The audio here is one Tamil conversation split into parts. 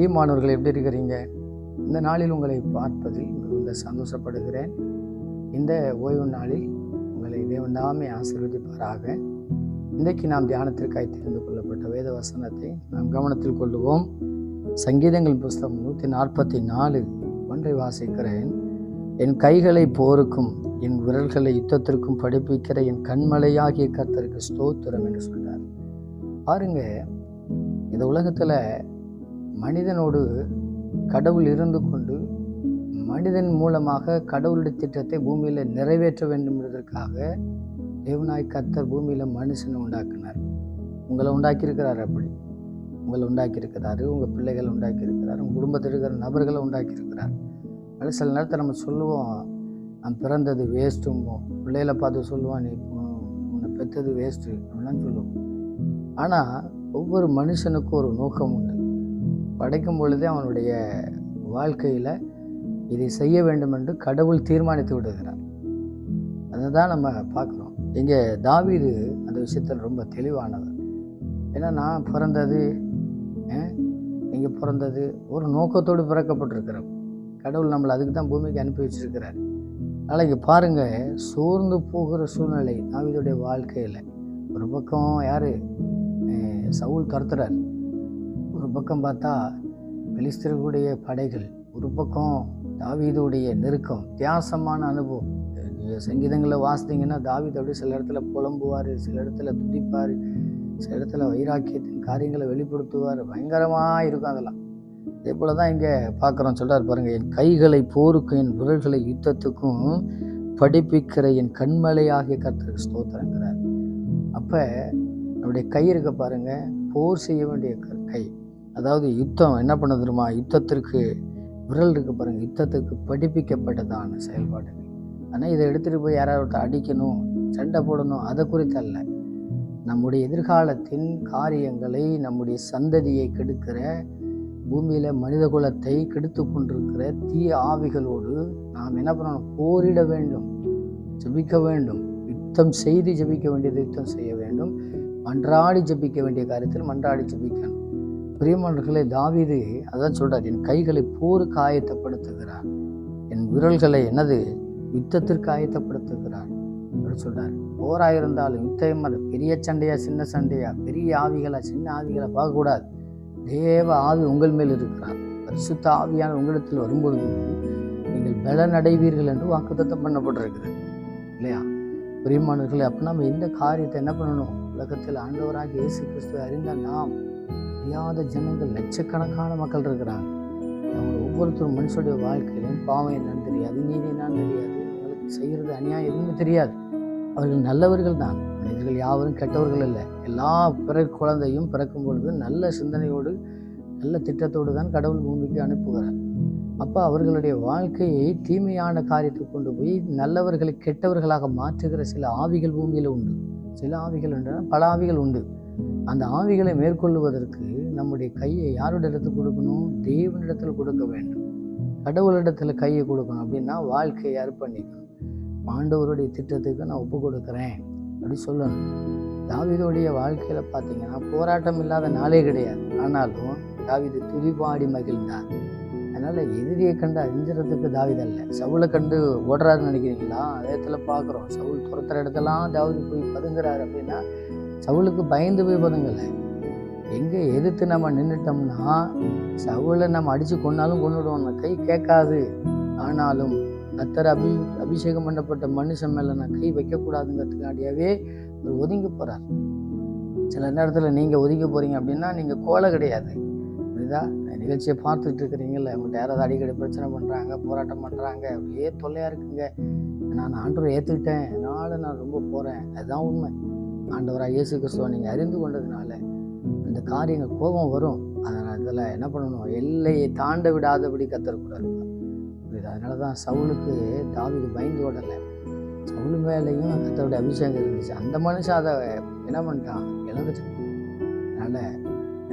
பிரியமானவர்கள் எப்படி இருக்கிறீங்க? இந்த நாளில் உங்களை பார்ப்பதில் மிகுந்த சந்தோஷப்படுகிறேன். இந்த ஓய்வு நாளில் உங்களை தேவண்டாமே ஆசீர்வதிப்பாராக. இன்றைக்கு நாம் தியானத்திற்காய் தெரிந்து கொள்ளப்பட்ட வேத வசனத்தை நாம் கவனத்தில் கொள்ளுவோம். சங்கீதங்கள் புஸ்தகம் நூற்றி நாற்பத்தி நாலு. ஒன்றை வாசிக்கிறேன். என் கைகளை போருக்கும் என் விரல்களை யுத்தத்திற்கும் படிப்பிக்கிற என் கண்மலையாகிய கர்த்தருக்கு ஸ்தோத்திரம் என்று சொன்னார் பாருங்க இந்த உலகத்தில் மனிதனோடு கடவுள் இருந்து கொண்டு மனிதன் மூலமாக கடவுளுடைய திட்டத்தை பூமியில் நிறைவேற்ற வேண்டும் என்பதற்காக தேவனாய் கத்தர் பூமியில் மனுஷனை உண்டாக்கினார். உங்களை உண்டாக்கியிருக்கிறார் அப்படி. உங்களை உண்டாக்கியிருக்கிறாரு உங்கள் பிள்ளைகளை உண்டாக்கியிருக்கிறார் உங்கள் குடும்பத்தில் இருக்கிற நபர்களை உண்டாக்கியிருக்கிறார். அது சில நேரத்தில் நம்ம சொல்லுவோம் நான் பிறந்தது வேஸ்ட்டும்போம் பிள்ளைகளை பார்த்து சொல்லுவான் நீ உன்னை பெற்றது வேஸ்ட்டு அப்படிலாம் சொல்லுவோம். ஆனால் ஒவ்வொரு மனுஷனுக்கும் ஒரு நோக்கம் உண்டு. படைக்கும் பொழுதே அவனுடைய வாழ்க்கையில் இதை செய்ய வேண்டும் என்று கடவுள் தீர்மானித்து விடுகிறார். அதை தான் நம்ம பார்க்குறோம். இங்கே தாவீது அந்த விஷயத்தில் ரொம்ப தெளிவானவர். ஏன்னா நான் பிறந்தது நீங்கள் பிறந்தது ஒரு நோக்கத்தோடு பிறக்கப்பட்டிருக்கிறோம். கடவுள் நம்மளை அதுக்கு தான் பூமிக்கு அனுப்பி வச்சிருக்கிறார். அதனால் இங்கே பாருங்கள் சோர்ந்து போகிற சூழ்நிலை தாவீதுடைய வாழ்க்கையில். ஒரு பக்கம் யார்? சவுல் துரத்துறார். ஒரு பக்கம் பார்த்தா பெலிஸ்தர்களுடைய படைகள் ஒரு பக்கம் தாவீதுடைய நெருக்கம் வித்தியாசமான அனுபவம். நீங்கள் சங்கீதங்களை வாசித்தீங்கன்னா தாவீது அப்படி சில இடத்துல புலம்புவார் சில இடத்துல துதிப்பார் சில இடத்துல வைராக்கியத்தின் காரியங்களை வெளிப்படுத்துவார். பயங்கரமாக இருக்கும் அதெல்லாம். இதே போல் தான் இங்கே பார்க்குறோம் சொல்கிறார் பாருங்கள் என் கைகளை போருக்கும் என் விரல்களை யுத்தத்துக்கும் படிப்பிக்கிற என் கண்மலையாகிய கர்த்தருக்கு ஸ்தோத்திரங்கிறார். அப்போ நம்முடைய கை இருக்க பாருங்கள் போர் செய்ய வேண்டிய கை. அதாவது யுத்தம் என்ன பண்ண தெரியுமா? யுத்தத்திற்கு விரல் இருக்கு பாருங்கள் யுத்தத்துக்கு படிப்பிக்கப்பட்டதான செயல்பாடுகள். ஆனால் இதை எடுத்துகிட்டு போய் யாராவது அடிக்கணும் சண்டை போடணும் அதை குறித்தல்ல நம்முடைய எதிர்காலத்தின் காரியங்களை நம்முடைய சந்ததியை கெடுக்கிற பூமியில் மனித குலத்தை கெடுத்து கொண்டிருக்கிற தீய ஆவிகளோடு நாம் என்ன பண்ணணும்? போரிட வேண்டும். ஜபிக்க வேண்டும். யுத்தம் செய்து ஜபிக்க வேண்டியது யுத்தம் செய்ய வேண்டும். மன்றாடி ஜபிக்க வேண்டிய காரியத்தில் மன்றாடி ஜபிக்கணும். பிரியமானவர்களே தாவிது அதான் சொல்கிறார் என் கைகளை போருக்கு ஆயத்தப்படுத்துகிறார். என் விரல்களை என்னது? யுத்தத்திற்கு ஆயத்தப்படுத்துகிறார். அப்படின்னு சொல்கிறார் போராக இருந்தாலும் யுத்தம் அது பெரிய சண்டையா சின்ன சண்டையா? பெரிய ஆவிகளா சின்ன ஆவிகளை பார்க்கக்கூடாது. தேவ ஆவி உங்கள் மேல் இருக்கிறார். பரிசுத்த ஆவியான உங்களிடத்தில் வரும்பொழுது நீங்கள் பலன் அடைவீர்கள் என்று வாக்குத்தத்தம் பண்ணப்பட்டிருக்கிறது. இல்லையா? பிரியமானவர்களே அப்போ நம்ம இந்த காரியத்தை என்ன பண்ணணும்? உலகத்தில் ஆண்டவராக இயேசு கிறிஸ்துவை அறிந்த நாம் அறியாத ஜனங்கள் லட்சக்கணக்கான மக்கள் இருக்கிறாங்க. அவங்க ஒவ்வொருத்தரும் மனுஷனுடைய வாழ்க்கையிலும் பாவம் என்னன்னு தெரியாது நீதி என்னன்னு தெரியாது. அவங்களுக்கு செய்கிறது அநியாயம் எதுவுமே தெரியாது. அவர்கள் நல்லவர்கள் தான். மனிதர்கள் யாவரும் கெட்டவர்கள் இல்லை எல்லா பிற குழந்தையும் பிறக்கும் பொழுது நல்ல சிந்தனையோடு நல்ல திட்டத்தோடு தான் கடவுள் பூமிக்கு அனுப்புகிறார். அப்போ அவர்களுடைய வாழ்க்கையை தீமையான காரியத்தை கொண்டு போய் நல்லவர்களை கெட்டவர்களாக மாற்றுகிற சில ஆவிகள் பூமியில் உண்டு. சில ஆவிகள் உண்டு பல ஆவிகள் உண்டு. அந்த ஆவிகளை மேற்கொள்வதற்கு நம்முடைய கையை யாரோட இடத்துல கொடுக்கணும்? தேவனிடத்தில் கொடுக்க வேண்டும். கடவுளிடத்தில் கையை கொடுக்கணும். அப்படின்னா வாழ்க்கையை அர்ப்பணிக்கணும். ஆண்டவருடைய திட்டத்துக்கு நான் ஒப்பு கொடுக்குறேன். அப்படி சொல்லணும். தாவிதோடைய வாழ்க்கையில் பார்த்தீங்கன்னா போராட்டம் இல்லாத நாளே கிடையாது. ஆனாலும் தாவிது துதிபாடி மகிழ்ந்தார். அதனால் எதிரியை கண்டு அஞ்சுறதுக்கு தாவிதல்ல சவுளை கண்டு ஓடுறாருன்னு நினைக்கிறீங்களா? அதே இடத்துல பார்க்குறோம் சவுள் துரத்துற இடத்துலாம் தாவிது போய் பதுங்குறாரு அப்படின்னா சவுளுக்கு பயந்து போய் பதுங்கலை எங்கே எதிர்த்து நம்ம நின்றுட்டோம்னா சவுளை நம்ம அடித்து கொண்டாலும் கொண்டுடுவோம் கை கேட்காது. ஆனாலும் கத்தர் அபி அபிஷேகம் பண்ணப்பட்ட மனுஷன் மேலே நான் கை வைக்கக்கூடாதுங்கிறதுக்காண்டியாவே அவர் ஒதுங்கி போகிறார் சில நேரத்தில் நீங்கள் ஒதுங்கி போகிறீங்க அப்படின்னா நீங்கள் கோலை கிடையாது. புரியுதா? நிகழ்ச்சியை பார்த்துட்டு இருக்கிறீங்கல்ல உங்கள்கிட்ட யாராவது அடிக்கடி பிரச்சனை பண்ணுறாங்க போராட்டம் பண்ணுறாங்க அப்படியே தொல்லையாக இருக்குங்க. நான் ஆண்டரை ஏற்றுக்கிட்டேன் அதனால் நான் ரொம்ப போகிறேன் அதுதான் உண்மை. ஆண்டவராக இயேசு கிறிஸ்துவ நீங்கள் அறிந்து கொண்டதுனால இந்த காரியங்கள் கோபம் வரும். அதனால் அதில் என்ன பண்ணணும்? எல்லையை தாண்ட விடாதபடி கத்தரக்கூடாது புரியுது? அதனால தான் சவுலுக்கு தாவிது பயந்து ஓடலை. சவுலு மேலேயும் கத்தருடைய அபிஷேகம் இருந்துச்சு. அந்த மனுஷன் அதை என்ன பண்ணிட்டான்? இழந்துட்டான். அதனால்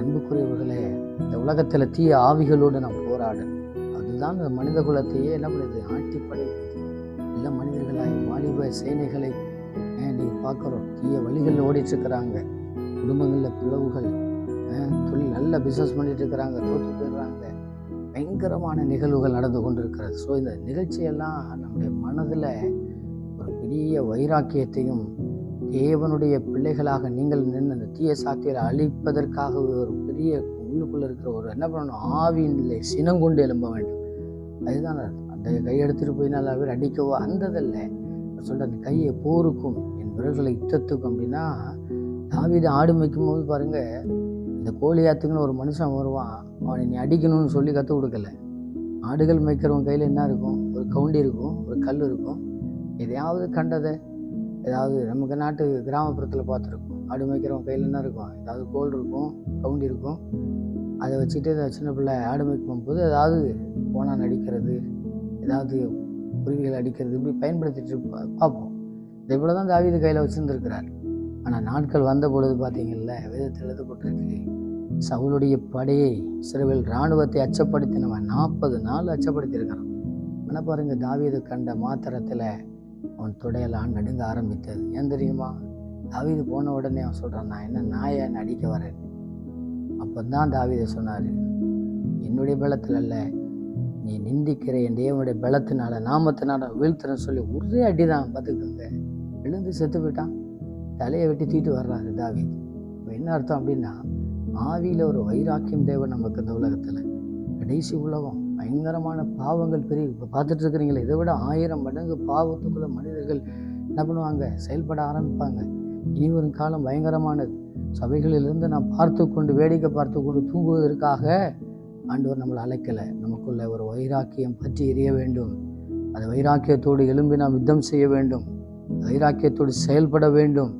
அன்புக்குரியவர்களே இந்த உலகத்தில் தீய ஆவிகளோடு நான் போராடணும். அதுதான் இந்த மனித குலத்தையே என்ன பண்ணுது? ஆட்டி படைக்குது எல்லா மனிதர்களாய் வாலிப சேனைகளை நீங்கள் பார்க்குறோம் தீய வழிகளில் ஓடிட்டுருக்கிறாங்க. குடும்பங்களில் பிளவுகள் தொழில் நல்ல பிஸ்னஸ் பண்ணிட்டு இருக்கிறாங்க தோற்று போயிடுறாங்க. பயங்கரமான நிகழ்வுகள் நடந்து கொண்டு இருக்கிறது ஸோ இந்த நிகழ்ச்சியெல்லாம் நம்முடைய மனதில் ஒரு பெரிய வைராக்கியத்தையும் தேவனுடைய பிள்ளைகளாக நீங்கள் நின்று அந்த தீய சாத்தியரை அழிப்பதற்காக ஒரு பெரிய உள்ளுக்குள்ளே இருக்கிற ஒரு என்ன பண்ணணும் ஆவியிலே சினம் கொண்டு எழும்ப வேண்டும். அதுதான் அந்த கையெடுத்துட்டு போய் நல்லாவே அடிக்கவோ அந்ததில்ல. சொல்கிற அந்த கையை போருக்கும். என் விரல்களை யுத்தத்துக்கும் அப்படின்னா தாவீது ஆடு மேய்க்கும் போது பாருங்க இந்த கோழியாத்துக்குன்னு ஒரு மனுஷன் வருவான் அவனை நீ அடிக்கணும்னு சொல்லி கற்றுக் கொடுக்கல. ஆடுகள் மேய்க்கிறவன் கையில் என்ன இருக்கும்? ஒரு கவுண்டி இருக்கும் ஒரு கல் இருக்கும். எதையாவது கண்டதை ஏதாவது நமக்கு நாட்டு கிராமப்புறத்தில் பார்த்துருக்கோம். ஆடு மேய்க்கிறவன் கையில் என்ன இருக்கும்? ஏதாவது கோல் இருக்கும் கவுண்டி இருக்கும். அதை வச்சுட்டு சின்ன பிள்ளை ஆடு மேய்க்கும் போது ஏதாவது போனால் நடிக்கிறது ஏதாவது குருவிகள் அடிக்கிறது இப்படி பயன்படுத்திட்டு பார்ப்போம் இதை போல தான் தாவீது கையில் வச்சுருந்துருக்கிறார். ஆனால் நாட்கள் வந்த பொழுது பார்த்தீங்கல்ல வேதத்தில் எழுதப்பட்டிருக்கு சவுளுடைய படையை சிறுவில் இராணுவத்தை அச்சப்படுத்தினவன் நாற்பது நாள் அச்சப்படுத்தியிருக்கிறான். ஆனால் பாருங்கள் தாவீது கண்ட மாத்திரத்தில் அவன் துடையெல்லாம் நடுங்க ஆரம்பித்தது. ஏன் தெரியுமா? தாவீது போன உடனே அவன் சொல்கிறான் நான் என்ன நாயை அடிக்க வரேன்? அப்போ தான் தாவீதை சொன்னார் என்னுடைய பலத்தில் அல்ல நீ நிந்திக்கிற என் தேவனுடைய பலத்தினால நாமத்தினால வீழ்த்துறன்னு சொல்லி ஒரே அடி தான் பார்த்துக்கோங்க எழுந்து செத்து போயிட்டான். தலையை வெட்டி தீட்டு வர்றாரு தாவி இப்போ என்ன அர்த்தம் அப்படின்னா ஆவியில் ஒரு வைராக்கியம் தேவை நமக்கு இந்த உலகத்தில். கடைசி உலகம் பயங்கரமான பாவங்கள் பெரிய இப்போ பார்த்துட்டு இருக்கிறீங்களே இதை விட ஆயிரம் மடங்கு பாவத்துக்குள்ள மனிதர்கள் என்ன பண்ணுவாங்க? செயல்பட ஆரம்பிப்பாங்க. இனி வரும் காலம் பயங்கரமானது. சபைகளிலிருந்து நான் பார்த்து கொண்டு வேடிக்கை பார்த்து கொண்டு தூங்குவதற்காக ஆண்டவர் நம்மளை அழைக்கலை. நமக்குள்ள ஒரு வைராக்கியம் பற்றி எரிய வேண்டும். அந்த வைராக்கியத்தோடு எலும்பி நாம் யுத்தம் செய்ய வேண்டும். வைராக்கியத்தோடு செயல்பட வேண்டும்.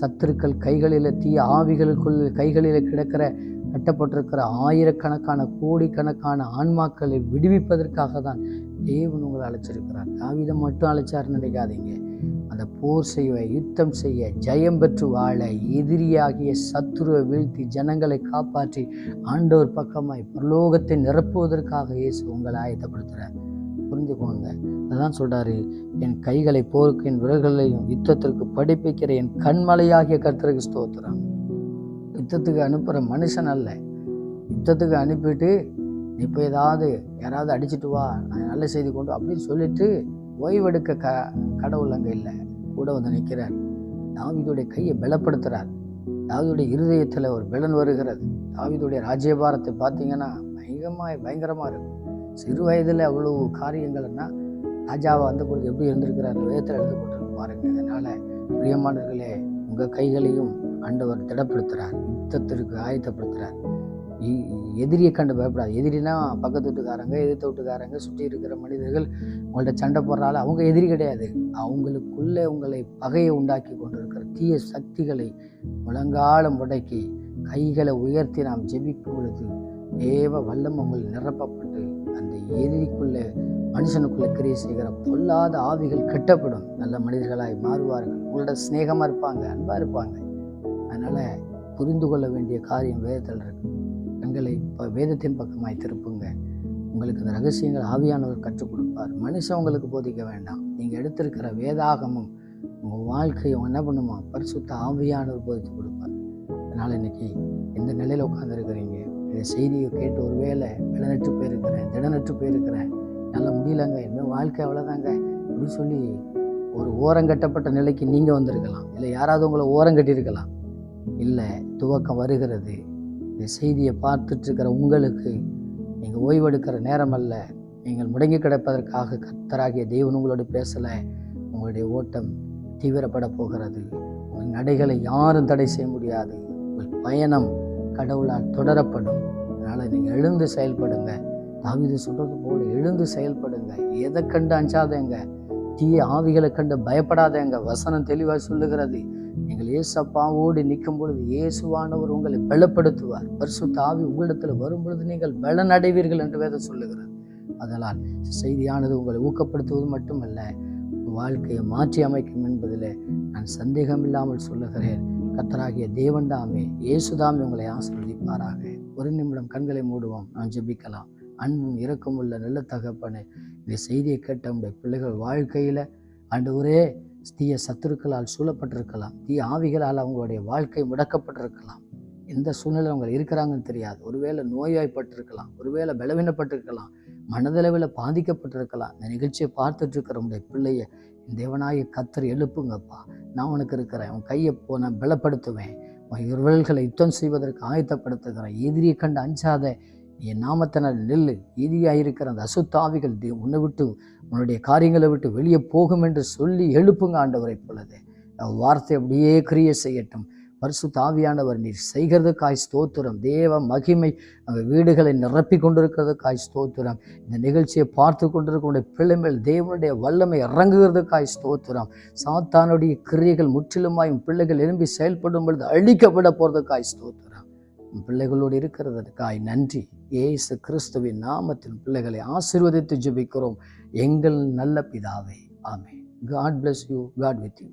சத்துருக்கள் கைகளில் தீய ஆவிகளுக்குள் கைகளில் கிடக்கிற கட்டப்பட்டிருக்கிற ஆயிரக்கணக்கான கோடிக்கணக்கான ஆன்மாக்களை விடுவிப்பதற்காக தான் தேவன் உங்களை அழைச்சிருக்கிறார். தாவிதம் மட்டும் அழைச்சாருன்னு நினைக்காதீங்க. போர் செய்ய யுத்தம் செய்ய ஜெயம் பெற்று வாழ எதிரியாகிய சத்துருவை வீழ்த்தி ஜனங்களை காப்பாற்றி ஆண்டோர் பக்கமாய் பரலோகத்தை நிரப்புவதற்காக இயேசு உங்களை ஆயத்தப்படுத்துகிறார் புரிஞ்சுக்கோங்க. அதான் சொல்கிறாரு என் கைகளை போருக்கு என் விரல்களையும் யுத்தத்திற்கு படிப்பிக்கிற என் கண்மலையாகிய கர்த்தருக்கு ஸ்தோத்திரம். யுத்தத்துக்கு அனுப்புகிற மனுஷன் அல்ல. யுத்தத்துக்கு அனுப்பிட்டு நீ இப்போ ஏதாவது யாராவது அடிச்சிட்டு வா நான் நல்ல செய்தி கொண்டு வா அப்படின்னு சொல்லிட்டு ஓய்வெடுக்க க கடவுள் அங்கே இல்லை. கூட வந்து நிற்கிறார். தாவீதுடைய கையை பலப்படுத்துகிறார் தாவிதுடைய இருதயத்தில் ஒரு பலன் வருகிறது. தாவிதுடைய ராஜ்யபாரத்தை பார்த்தீங்கன்னா பயங்கரமாக பயங்கரமாக இருக்கும் சிறு வயதில் அவ்வளோ காரியங்கள்னா ராஜாவை வந்த பொழுது எப்படி இருந்திருக்கிறார் வேதத்தில் எழுதப்பட்டிருக்கு பாருங்க. அதனால் பிரியமானவர்களே உங்கள் கைகளையும் ஆண்டவர் திடப்படுத்துகிறார் யுத்தத்திற்கு ஆயத்தப்படுத்துகிறார் எதிரியை கண்டு பயப்படாது. எதிரினா பக்கத்து வீட்டுக்காரங்க எதிர்த்த வீட்டுக்காரங்க சுற்றி இருக்கிற மனிதர்கள் உங்கள்ட்ட சண்டை போடுறால அவங்க எதிரி கிடையாது. அவங்களுக்குள்ளே உங்களை பகையை உண்டாக்கி கொண்டிருக்கிற தீய சக்திகளை முழங்கால முடக்கி கைகளை உயர்த்தி நாம் ஜெபிக்கும் பொழுது தேவ வல்லம் உங்கள் நிரப்பப்பட்டு அந்த எதிரிக்குள்ளே மனுஷனுக்குள்ளே கிரியை செய்கிற பொல்லாத ஆவிகள் கெட்டப்படும். நல்ல மனிதர்களாய் மாறுவார்கள். உங்களோட சிநேகமாக இருப்பாங்க அன்பாக இருப்பாங்க. அதனால் புரிந்து கொள்ள வேண்டிய காரியம் வேதத்தில் இருக்குது கண்களை இப்போ வேதத்தின் பக்கமாய் திருப்புங்க. உங்களுக்கு இந்த ரகசியங்கள் ஆவியானவர் கற்றுக் கொடுப்பார். மனுஷன் உங்களுக்கு போதிக்க வேண்டாம். நீங்கள் எடுத்திருக்கிற வேதாகமும் உங்கள் வாழ்க்கையை என்ன பண்ணுமா? பரிசுத்த ஆவியானவர் போதித்து கொடுப்பார். அதனால் இன்னைக்கு எந்த நிலையில் உட்காந்துருக்கிறீங்க இந்த செய்தியை கேட்டு ஒருவேளை விளநற்று போயிருக்கிறேன் திடநற்று போயிருக்கிறேன். நல்ல முடியலங்க. இன்னும் வாழ்க்கை அவ்வளோதாங்க அப்படின்னு சொல்லி ஒரு ஓரங்கட்டப்பட்ட நிலைக்கு நீங்கள் வந்திருக்கலாம். இல்லை யாராவது உங்களை ஓரங்கட்டியிருக்கலாம் இல்லை துவக்கம் வருகிறது. இந்த செய்தியை பார்த்துட்ருக்கிற உங்களுக்கு நீங்கள் ஓய்வெடுக்கிற நேரம் அல்ல நீங்கள் முடங்கி கிடப்பதற்காக கர்த்தராகிய தெய்வன் உங்களோடு பேசலை. உங்களுடைய ஓட்டம் தீவிரப்பட போகிறது. உங்கள் நடைகளை யாரும் தடை செய்ய முடியாது. உங்கள் பயணம் கடவுளால் தொடரப்படும். அதனால் நீங்கள் எழுந்து செயல்படுங்க. தாவிது சொல்கிறது போல் எழுந்து செயல்படுங்க. எதை கண்டு அஞ்சாதேங்க தீய ஆவிகளை கண்டு பயப்படாத எங்கள் வசனம் தெளிவாக சொல்லுகிறது. நீங்கள் ஏசப்பாவோடு நிற்கும் பொழுது இயேசுவானவர் உங்களை பலப்படுத்துவார். பரிசுத்த ஆவி உங்களிடத்தில் வரும் பொழுது நீங்கள் பலன் அடைவீர்கள் என்று வேதம் சொல்லுகிறது. அதனால் செய்தியானது உங்களை ஊக்கப்படுத்துவது மட்டுமல்ல உங்கள் வாழ்க்கையை மாற்றி அமைக்கும் என்பதில் நான் சந்தேகம் இல்லாமல் சொல்லுகிறேன் கத்தராகிய தேவன்தாமே இயேசுதாமே உங்களை ஆசீர்வதிப்பாராக. ஒரு நிமிடம் கண்களை மூடுவோம் நான் ஜெபிக்கலாம். அன்பும் இரக்கமுள்ள நல்ல தகப்பனே இந்த செய்தியை கேட்ட உடைய பிள்ளைகள் வாழ்க்கையில் ஆண்டவரே தீய சத்துருக்களால் சூழப்பட்டிருக்கலாம். தீய ஆவிகளால் அவங்களுடைய வாழ்க்கை முடக்கப்பட்டிருக்கலாம். எந்த சூழ்நிலை அவங்க இருக்கிறாங்கன்னு தெரியாது. ஒருவேளை நோய்வாய்ப்பட்டிருக்கலாம். ஒருவேளை பலவீனப்பட்டிருக்கலாம். மனதளவில் பாதிக்கப்பட்டிருக்கலாம். இந்த நிகழ்ச்சியை பார்த்துட்டு இருக்கிற உடைய பிள்ளைய தேவனாய கத்தர் எழுப்புங்கப்பா. நான் உனக்கு இருக்கிறேன். உன் கையை போ. நான் பலப்படுத்துவேன். உன் இருவல்களை யுத்தம் செய்வதற்கு ஆயத்தப்படுத்துகிறேன். எதிரியை கண்டு அஞ்சாத. என் நாமத்தினால் நெல் இருக்கிற அந்த அசுத்தாவிகள் தே- உன்னை விட்டு உன்னுடைய காரியங்களை விட்டு வெளியே போகும் என்று சொல்லி எழுப்புங்க ஆண்டவரை போலது வார்த்தை அப்படியே கிரிய செய்யட்டும். பரிசு தாவியானவர் நீர் செய்கிறதுக்காய் ஸ்தோத்திரம். தேவ மகிமை அந்த வீடுகளை நிரப்பி கொண்டிருக்கிறதுக்காய் ஸ்தோத்திரம். இந்த நிகழ்ச்சியை பார்த்து கொண்டிருக்கிற பிள்ளைமேல் தேவனுடைய வல்லமை இறங்குகிறதுக்காய் ஸ்தோத்திரம். சாத்தானுடைய கிரியைகள் முற்றிலுமாயும் பிள்ளைகள் எழும்பி செயல்படும் பொழுது அழிக்கப்பட போகிறதுக்காய் ஸ்தோத்திரம். பிள்ளைகளோடு இருக்கிறதற்காய் நன்றி. ஏசு கிறிஸ்துவின் நாமத்தில் பிள்ளைகளை ஆசீர்வதித்து ஜெபிக்கிறோம். எங்கள் நல்ல பிதாவே. ஆமே God bless you God with you